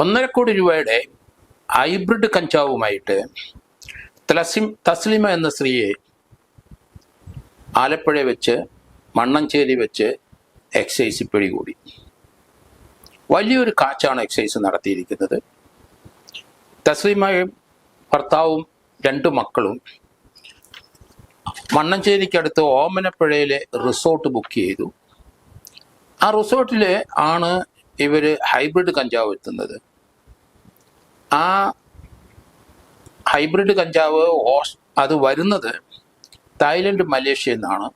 ഒന്നര കോടി രൂപയുടെ ഹൈബ്രിഡ് കഞ്ചാവുമായിട്ട് തലസിം തസ്ലിമ എന്ന സ്ത്രീയെ ആലപ്പുഴ വെച്ച് മണ്ണഞ്ചേരി വെച്ച് എക്സൈസ് പിടികൂടി. വലിയൊരു കാച്ചാണ് എക്സൈസ് നടത്തിയിരിക്കുന്നത്. തസ്ലിമയും ഭർത്താവും രണ്ട് മക്കളും മണ്ണഞ്ചേരിക്കടുത്ത് ഓമനപ്പുഴയിലെ റിസോർട്ട് ബുക്ക് ചെയ്തു. ആ റിസോർട്ടിൽ ആണ് ഇവർ ഹൈബ്രിഡ് കഞ്ചാവ് എത്തുന്നത്. ആ ഹൈബ്രിഡ് കഞ്ചാവ് അത് വരുന്നത് തായ്ലൻഡ് മലേഷ്യ നിന്നാണ്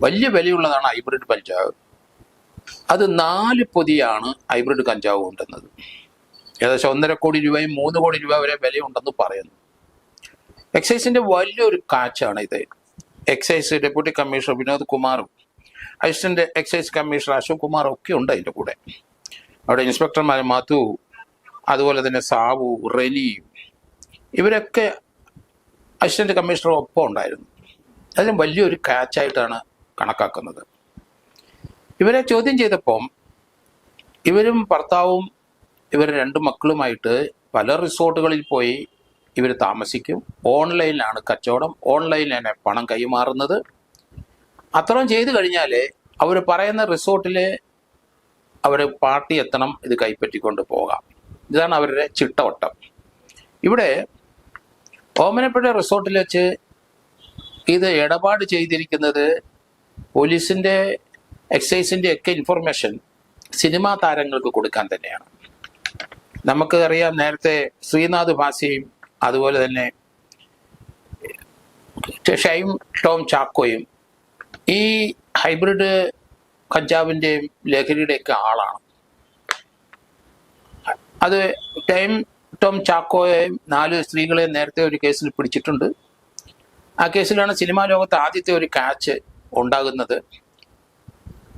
വലിയ വിലയുള്ളതാണ് ഹൈബ്രിഡ് കഞ്ചാവ്. അത് നാല് പൊതിയാണ് ഹൈബ്രിഡ് കഞ്ചാവ് കൊണ്ടുവന്നത്. ഏകദേശം ഒന്നര കോടി രൂപയും മൂന്ന് കോടി രൂപ വരെ വിലയുണ്ടെന്ന് പറയുന്നു. എക്സൈസിന്റെ വലിയൊരു കാച്ചാണ് ഇത്. എക്സൈസ് ഡെപ്യൂട്ടി കമ്മീഷണർ വിനോദ് കുമാറും അസിസ്റ്റന്റ് എക്സൈസ് കമ്മീഷണർ അശോക് കുമാറും ഒക്കെ ഉണ്ട് അതിന്റെ കൂടെ. അവിടെ ഇൻസ്പെക്ടർമാർ മധു അതുപോലെ തന്നെ സാവു റെനി ഇവരൊക്കെ അസിസ്റ്റന്റ് കമ്മീഷണർ ഒപ്പം ഉണ്ടായിരുന്നു. അതിന് വലിയൊരു ക്യാച്ചായിട്ടാണ് കണക്കാക്കുന്നത്. ഇവരെ ചോദ്യം ചെയ്തപ്പം ഇവരും ഭർത്താവും ഇവർ രണ്ട് മക്കളുമായിട്ട് പല റിസോർട്ടുകളിൽ പോയി ഇവർ താമസിക്കും. ഓൺലൈനിലാണ് കച്ചവടം. ഓൺലൈനിലാണ് പണം കൈമാറുന്നത്. അത്രയും ചെയ്തു കഴിഞ്ഞാൽ അവർ പറയുന്ന റിസോർട്ടിൽ അവർ പാർട്ടി എത്തണം ഇത് കൈപ്പറ്റിക്കൊണ്ട് പോകാം. ഇതാണ് അവരുടെ ചിട്ടവട്ടം. ഇവിടെ ഓമനപ്പുഴ റിസോർട്ടിൽ വെച്ച് ഇത് ഇടപാട് ചെയ്തിരിക്കുന്നത് പോലീസിന്റെ എക്സൈസിന്റെ ഒക്കെ ഇൻഫർമേഷൻ സിനിമാ താരങ്ങൾക്ക് കൊടുക്കാൻ തന്നെയാണ്. നമുക്ക് അറിയാം നേരത്തെ ശ്രീനാഥ് ഭാസിയും അതുപോലെ തന്നെ ഷൈം ടോം ചാക്കോയും ഈ ഹൈബ്രിഡ് കഞ്ചാവിന്റെയും ലഹരിയുടെയൊക്കെ ആളാണ്. അത് ടൈം ടോം ചാക്കോയെയും നാല് സ്ത്രീകളെ നേരത്തെ ഒരു കേസിൽ പിടിച്ചിട്ടുണ്ട്. ആ കേസിലാണ് സിനിമാ ലോകത്ത് ആദ്യത്തെ ഒരു കാച്ച് ഉണ്ടാകുന്നത്.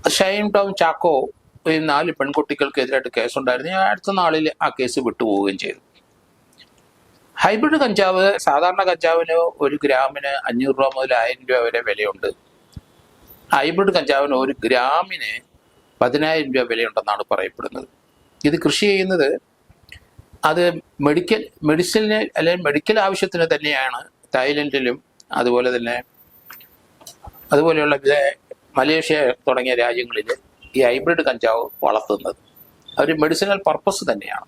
ഷൈം ടോം ചാക്കോ ഈ നാല് പെൺകുട്ടികൾക്കെതിരായിട്ട് കേസുണ്ടായിരുന്നു. അടുത്ത നാളിൽ ആ കേസ് വിട്ടുപോവുകയും ചെയ്തു. ഹൈബ്രിഡ് കഞ്ചാവ് സാധാരണ കഞ്ചാവിന് ഒരു ഗ്രാമിന് അഞ്ഞൂറ് രൂപ മുതൽ ആയിരം രൂപ വരെ വിലയുണ്ട്. ഹൈബ്രിഡ് കഞ്ചാവിന് ഒരു ഗ്രാമിന് പതിനായിരം രൂപ വിലയുണ്ടെന്നാണ് പറയപ്പെടുന്നത്. ഇത് കൃഷി ചെയ്യുന്നത് അത് മെഡിക്കൽ മെഡിസിന് അല്ലെങ്കിൽ മെഡിക്കൽ ആവശ്യത്തിന് തന്നെയാണ് തായ്ലൻഡിലും അതുപോലെ തന്നെ അതുപോലെയുള്ള മലേഷ്യ തുടങ്ങിയ രാജ്യങ്ങളിൽ ഈ ഹൈബ്രിഡ് കഞ്ചാവ് വളർത്തുന്നത്. അവർ മെഡിസിനൽ പർപ്പസ് തന്നെയാണ്.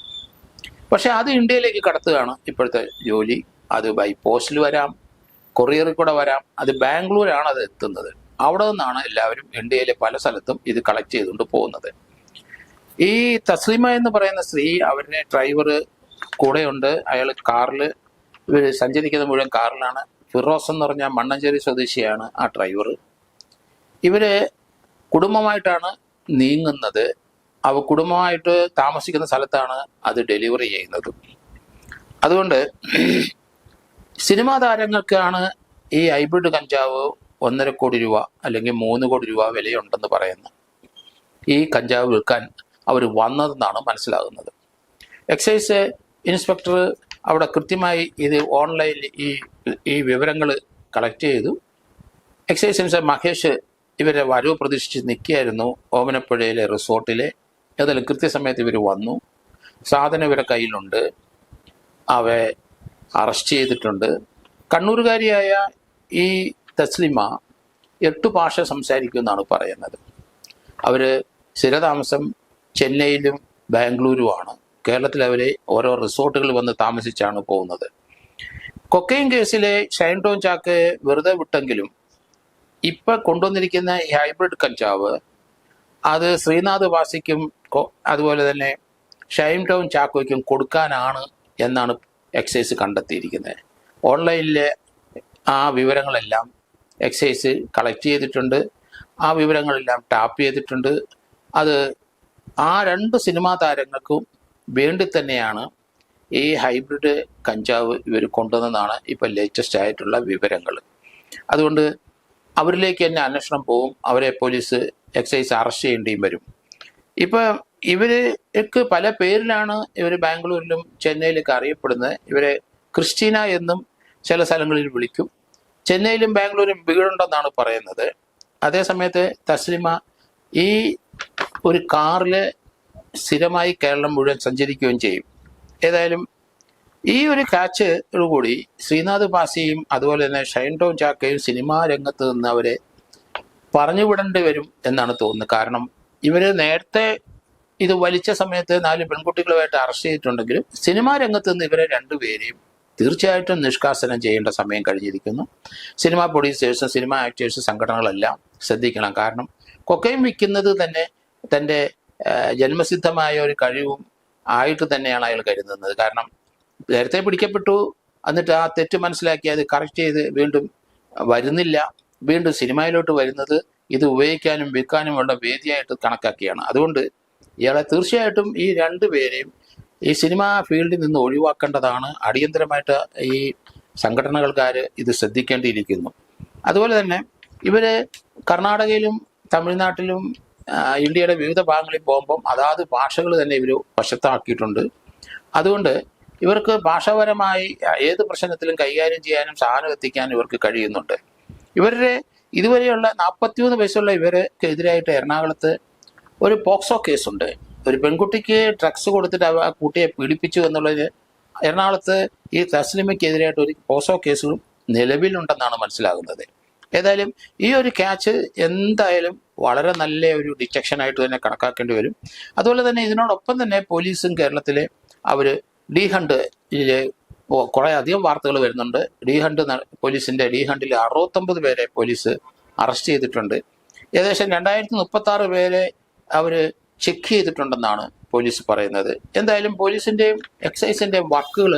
പക്ഷെ അത് ഇന്ത്യയിലേക്ക് കടത്തുകയാണ് ഇപ്പോഴത്തെ ജോലി. അത് ബൈ പോസ്റ്റിൽ വരാം കൊറിയറിൽ കൂടെ വരാം അത് ബാംഗ്ലൂരാണ് അത് എത്തുന്നത്. അവിടെ നിന്നാണ് എല്ലാവരും ഇന്ത്യയിലെ പല സ്ഥലത്തും ഇത് കളക്ട് ചെയ്തുകൊണ്ട് പോകുന്നത്. ഈ തസ്ലിമ എന്ന് പറയുന്ന സ്ത്രീ അവരുടെ ഡ്രൈവർ കൂടെയുണ്ട്. അയാൾ കാറിൽ സഞ്ചരിക്കുന്ന മുഴുവൻ കാറിലാണ്. ഫിറോസ് എന്ന് പറഞ്ഞ മണ്ണഞ്ചേരി സ്വദേശിയാണ് ആ ഡ്രൈവർ ഇവർ കുടുംബമായിട്ടാണ് നീങ്ങുന്നത്. അവ കുടുംബമായിട്ട് താമസിക്കുന്ന സ്ഥലത്താണ് അത് ഡെലിവറി ചെയ്യുന്നത്. അതുകൊണ്ട് സിനിമാ താരങ്ങൾക്കാണ് ഈ ഹൈബ്രിഡ് കഞ്ചാവ് ഒന്നര കോടി രൂപ അല്ലെങ്കിൽ മൂന്ന് കോടി രൂപ വിലയുണ്ടെന്ന് പറയുന്നു ഈ കഞ്ചാവ് വിൽക്കാൻ അവർ വന്നതെന്നാണ് മനസ്സിലാകുന്നത്. എക്സൈസ് ഇൻസ്പെക്ടർ അവിടെ കൃത്യമായി ഇത് ഓൺലൈനിൽ ഈ ഈ വിവരങ്ങൾ കളക്ട് ചെയ്തു. എക്സൈസ് ഇൻസ്പെക്ടർ മഹേഷ് ഇവരെ വരവ് പ്രതീക്ഷിച്ച് നിൽക്കുകയായിരുന്നു ഓമനപ്പുഴയിലെ റിസോർട്ടിലെ. ഏതായാലും കൃത്യസമയത്ത് ഇവർ വന്നു. സാധനം ഇവരുടെ കയ്യിലുണ്ട്. അവയെ അറസ്റ്റ് ചെയ്തിട്ടുണ്ട്. കണ്ണൂരുകാരിയായ ഈ തസ്ലിമ എട്ട് ഭാഷ സംസാരിക്കുമെന്നാണ് പറയുന്നത്. അവർ സ്ഥിരതാമസം ചെന്നൈയിലും ബാംഗ്ലൂരുമാണ്. കേരളത്തിൽ അവരെ ഓരോ റിസോർട്ടുകൾ വന്ന് താമസിച്ചാണ് പോകുന്നത്. കൊക്കൈൻ കേസിലെ ഷൈൻ ടോൺ ചാക്ക് വെറുതെ വിട്ടെങ്കിലും ഇപ്പൊ കൊണ്ടുവന്നിരിക്കുന്ന ഈ ഹൈബ്രിഡ് കഞ്ചാവ് അത് ശ്രീനാഥ് വാസിക്കും അതുപോലെ തന്നെ ഷൈൻ ടൗൺ ചാക്കോയ്ക്കും കൊടുക്കാനാണ് എന്നാണ് എക്സൈസ് കണ്ടെത്തിയിരിക്കുന്നത്. ഓൺലൈനിലെ ആ വിവരങ്ങളെല്ലാം എക്സൈസ് കളക്ട് ചെയ്തിട്ടുണ്ട്. ആ വിവരങ്ങളെല്ലാം ടാപ്പ് ചെയ്തിട്ടുണ്ട്. അത് ആ രണ്ട് സിനിമാ താരങ്ങൾക്കും വേണ്ടി തന്നെയാണ് ഈ ഹൈബ്രിഡ് കഞ്ചാവ് ഇവർ കൊണ്ടുവന്നതാണ് ഇപ്പം ലേറ്റസ്റ്റ് ആയിട്ടുള്ള വിവരങ്ങൾ. അതുകൊണ്ട് അവരിലേക്ക് തന്നെ അന്വേഷണം പോവും. അവരെ പോലീസ് എക്സൈസ് അറസ്റ്റ് ചെയ്യേണ്ടിയും വരും. ഇപ്പോൾ ഇവർക്ക് പല പേരിലാണ് ഇവർ ബാംഗ്ലൂരിലും ചെന്നൈയിലൊക്കെ അറിയപ്പെടുന്നത്. ഇവരെ ക്രിസ്റ്റീന എന്നും ചില സ്ഥലങ്ങളിൽ വിളിക്കും. ചെന്നൈയിലും ബാംഗ്ലൂരും വീടുണ്ടെന്നാണ് പറയുന്നത്. അതേസമയത്ത് തസ്ലിമ ഈ ഒരു കാറിൽ സ്ഥിരമായി കേരളം മുഴുവൻ സഞ്ചരിക്കുകയും ചെയ്യും. ഏതായാലും ഈ ഒരു കാച്ച് കൂടി ശ്രീനാഥ് പാസിയും അതുപോലെ തന്നെ ഷൈൻ ടോം ചാക്കയും സിനിമാ രംഗത്ത് നിന്ന് അവരെ പറഞ്ഞുവിടേണ്ടി വരും എന്നാണ് തോന്നുന്നത്. കാരണം ഇവർ നേരത്തെ ഇത് വലിച്ച സമയത്ത് നാല് പെൺകുട്ടികളുമായിട്ട് അറസ്റ്റ് ചെയ്തിട്ടുണ്ടെങ്കിലും സിനിമാ രംഗത്ത് നിന്ന് ഇവരെ രണ്ടുപേരെയും തീർച്ചയായിട്ടും നിഷ്കാസനം ചെയ്യേണ്ട സമയം കഴിഞ്ഞിരിക്കുന്നു. സിനിമാ പ്രൊഡ്യൂസേഴ്സും സിനിമാ ആക്ടേഴ്സും സംഘടനകളെല്ലാം ശ്രദ്ധിക്കണം. കാരണം കൊക്കയും വിൽക്കുന്നത് തന്നെ തന്റെ ജന്മസിദ്ധമായ ഒരു കഴിവും ആയിട്ട് തന്നെയാണ് അയാൾ കരുതുന്നത്. കാരണം നേരത്തെ പിടിക്കപ്പെട്ടു എന്നിട്ട് ആ തെറ്റ് മനസ്സിലാക്കി അത് കറക്റ്റ് ചെയ്ത് വീണ്ടും വരുന്നില്ല. വീണ്ടും സിനിമയിലോട്ട് വരുന്നത് ഇത് ഉപയോഗിക്കാനും വിൽക്കാനും ഉള്ള വേദിയായിട്ട് കണക്കാക്കിയാണ്. അതുകൊണ്ട് ഇയാളെ തീർച്ചയായിട്ടും ഈ രണ്ടു പേരെയും ഈ സിനിമാ ഫീൽഡിൽ നിന്ന് ഒഴിവാക്കേണ്ടതാണ്. അടിയന്തരമായിട്ട് ഈ സംഘടനകൾക്കാർ ഇത് ശ്രദ്ധിക്കേണ്ടിയിരിക്കുന്നു. അതുപോലെ തന്നെ ഇവർ കർണാടകയിലും തമിഴ്നാട്ടിലും ഇന്ത്യയുടെ വിവിധ ഭാഗങ്ങളിൽ പോകുമ്പം അതാത് ഭാഷകൾ തന്നെ ഇവർ വശത്താക്കിയിട്ടുണ്ട്. അതുകൊണ്ട് ഇവർക്ക് ഭാഷാപരമായി ഏത് പ്രശ്നത്തിലും കൈകാര്യം ചെയ്യാനും സാധനം എത്തിക്കാനും ഇവർക്ക് കഴിയുന്നുണ്ട്. ഇവരുടെ ഇതുവരെയുള്ള നാൽപ്പത്തിമൂന്ന് വയസ്സുള്ള ഇവർക്ക് എതിരായിട്ട് എറണാകുളത്ത് ഒരു പോക്സോ കേസുണ്ട്. ഒരു പെൺകുട്ടിക്ക് ഡ്രഗ്സ് കൊടുത്തിട്ട് ആ കുട്ടിയെ പീഡിപ്പിച്ചു എന്നുള്ളത് എറണാകുളത്ത് ഈ തസ്ലിമയ്ക്കെതിരായിട്ട് ഒരു പോക്സോ കേസും നിലവിലുണ്ടെന്നാണ് മനസ്സിലാകുന്നത്. ഏതായാലും ഈ ഒരു ക്യാച്ച് എന്തായാലും വളരെ നല്ല ഒരു ഡിറ്റക്ഷൻ ആയിട്ട് തന്നെ കണക്കാക്കേണ്ടി വരും. അതുപോലെ തന്നെ ഇതിനോടൊപ്പം തന്നെ പോലീസും കേരളത്തിലെ അവർ ഡി ഹണ്ട് കുറെ അധികം വാർത്തകൾ വരുന്നുണ്ട്. ഡി ഹണ്ട് പോലീസിന്റെ ഡി ഹണ്ടിൽ അറുപത്തൊമ്പത് പേരെ പോലീസ് അറസ്റ്റ് ചെയ്തിട്ടുണ്ട്. ഏകദേശം രണ്ടായിരത്തി മുപ്പത്തി ആറ് പേരെ അവർ ചെക്ക് ചെയ്തിട്ടുണ്ടെന്നാണ് പോലീസ് പറയുന്നത്. എന്തായാലും പോലീസിന്റെയും എക്സൈസിന്റെയും വർക്കുകൾ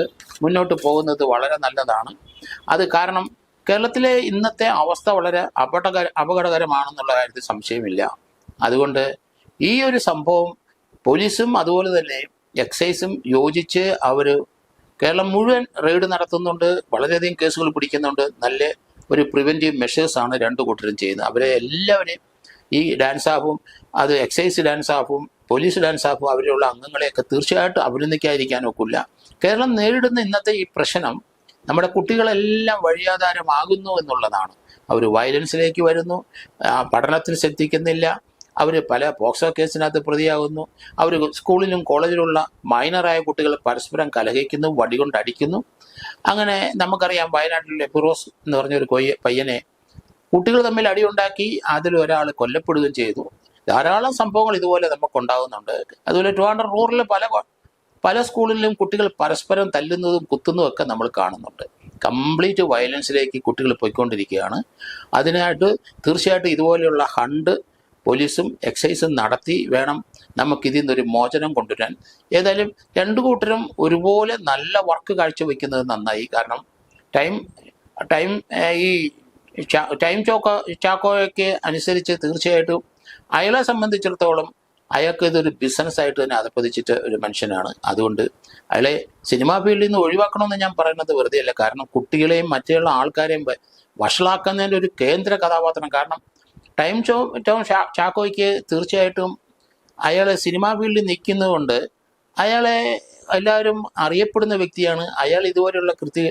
മുന്നോട്ട് പോകുന്നത് വളരെ നല്ലതാണ്. അത് കാരണം കേരളത്തിലെ ഇന്നത്തെ അവസ്ഥ വളരെ അപകടകര അപകടകരമാണെന്നുള്ള കാര്യത്തിൽ സംശയമില്ല. അതുകൊണ്ട് ഈ ഒരു സംഭവം പോലീസും അതുപോലെ തന്നെ എക്സൈസും യോജിച്ച് അവർ കേരളം മുഴുവൻ റെയ്ഡ് നടത്തുന്നുണ്ട്. വളരെയധികം കേസുകൾ പിടിക്കുന്നുണ്ട്. നല്ല ഒരു പ്രിവെന്റീവ് മെഷേഴ്സാണ് രണ്ടു കൂട്ടരും ചെയ്യുന്നത്. അവരെ എല്ലാവരെയും ഈ ഡാൻസ് ആഫും അത് എക്സൈസ് ഡാൻസ് ആഫും പോലീസ് ഡാൻസ് ആഫും അവരിലുള്ള അംഗങ്ങളെയൊക്കെ തീർച്ചയായിട്ടും അഭിനന്ദിക്കാതിരിക്കാൻ ഒക്കില്ല കേരളം നേരിടുന്ന ഇന്നത്തെ ഈ പ്രശ്നം നമ്മുടെ കുട്ടികളെല്ലാം വഴിയാധാരമാകുന്നു എന്നുള്ളതാണ്. അവർ വയലൻസിലേക്ക് വരുന്നു പഠനത്തിൽ ശ്രദ്ധിക്കുന്നില്ല അവർ പല പോക്സോ കേസിനകത്ത് പ്രതിയാകുന്നു അവർ സ്കൂളിലും കോളേജിലുള്ള മൈനറായ കുട്ടികൾ പരസ്പരം കലഹിക്കുന്നു വടികൊണ്ട് അടിക്കുന്നു അങ്ങനെ നമുക്കറിയാം വയനാട്ടിലെ ഫിറോസ് എന്ന് പറഞ്ഞൊരു കൊയ്യ പയ്യനെ കുട്ടികൾ തമ്മിൽ അടിയുണ്ടാക്കി അതിൽ ഒരാൾ കൊല്ലപ്പെടുകയും ചെയ്തു. ധാരാളം സംഭവങ്ങൾ ഇതുപോലെ നമുക്ക് ഉണ്ടാകുന്നുണ്ട് അതുപോലെ ട്രിവാൻഡ്രം റൂറിലെ പല പല സ്കൂളിലും കുട്ടികൾ പരസ്പരം തല്ലുന്നതും കുത്തുന്നതും ഒക്കെ നമ്മൾ കാണുന്നുണ്ട്. കംപ്ലീറ്റ് വയലൻസിലേക്ക് കുട്ടികൾ പോയിക്കൊണ്ടിരിക്കുകയാണ്. അതിനായിട്ട് തീർച്ചയായിട്ടും ഇതുപോലെയുള്ള ഹണ്ട് പോലീസും എക്സൈസും നടത്തി വേണം നമുക്ക് ഇതിൽ നിന്നൊരു മോചനം കൊണ്ടുവരാൻ. ഏതായാലും രണ്ടു കൂട്ടരും ഒരുപോലെ നല്ല വർക്ക് കാഴ്ചവെക്കുന്നത് നന്നായി. കാരണം ടൈം ടൈം ഈ ടൈം ചോക്കോ ചാക്കോയൊക്കെ അനുസരിച്ച് തീർച്ചയായിട്ടും അയാളെ സംബന്ധിച്ചിടത്തോളം അയാൾക്ക് ഇതൊരു ബിസിനസ് ആയിട്ട് തന്നെ അതപ്പതിച്ചിട്ട് ഒരു മനുഷ്യനാണ്. അതുകൊണ്ട് അയാളെ സിനിമാ ഫീൽഡിൽ നിന്ന് ഒഴിവാക്കണമെന്ന് ഞാൻ പറയുന്നത് വെറുതെ അല്ല കാരണം കുട്ടികളെയും മറ്റുള്ള ആൾക്കാരെയും വഷളാക്കുന്നതിന്റെ ഒരു കേന്ദ്ര കഥാപാത്രം. കാരണം ടൈം ഷോ ടോം ചാക്കോയ്ക്ക് തീർച്ചയായിട്ടും അയാൾ സിനിമാ ഫീൽഡിൽ നിൽക്കുന്നതുകൊണ്ട് അയാളെ എല്ലാവരും അറിയപ്പെടുന്ന വ്യക്തിയാണ്. അയാൾ ഇതുപോലെയുള്ള കൃത്യ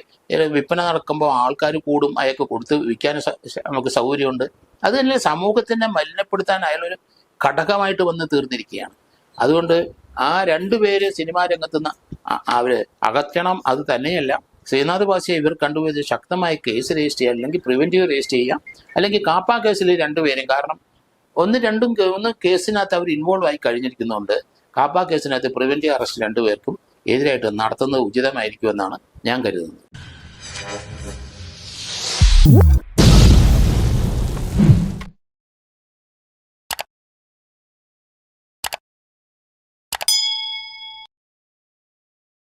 വിൽപ്പന നടക്കുമ്പോൾ ആൾക്കാർ കൂടും അയാൾക്ക് കൊടുത്ത് വിൽക്കാൻ നമുക്ക് സൗകര്യമുണ്ട്. അത് തന്നെ സമൂഹത്തിനെ മലിനപ്പെടുത്താൻ അയാളൊരു ഘടകമായിട്ട് വന്ന് തീർന്നിരിക്കുകയാണ്. അതുകൊണ്ട് ആ രണ്ടുപേര് സിനിമാ രംഗത്ത് നിന്ന് അ- അവർ അകറ്റണം. അത് തന്നെയല്ല ശ്രീനാഥ് ബാസിയെ ഇവർ കണ്ടുപോയത് ശക്തമായ കേസ് രജിസ്റ്റർ ചെയ്യുക അല്ലെങ്കിൽ പ്രിവെന്റീവ് രജിസ്റ്റർ ചെയ്യുക അല്ലെങ്കിൽ കാപ്പ കേസിൽ രണ്ടുപേരും കാരണം ഒന്ന് രണ്ടും ഒന്ന് കേസിനകത്ത് അവർ ഇൻവോൾവ് ആയി കഴിഞ്ഞിരിക്കുന്നുണ്ട് കാപ്പ കേസിനകത്ത് പ്രിവെന്റീവ് അറസ്റ്റ് രണ്ടുപേർക്കും എതിരായിട്ട് നടത്തുന്നത് ഉചിതമായിരിക്കുമെന്നാണ് ഞാൻ കരുതുന്നത്.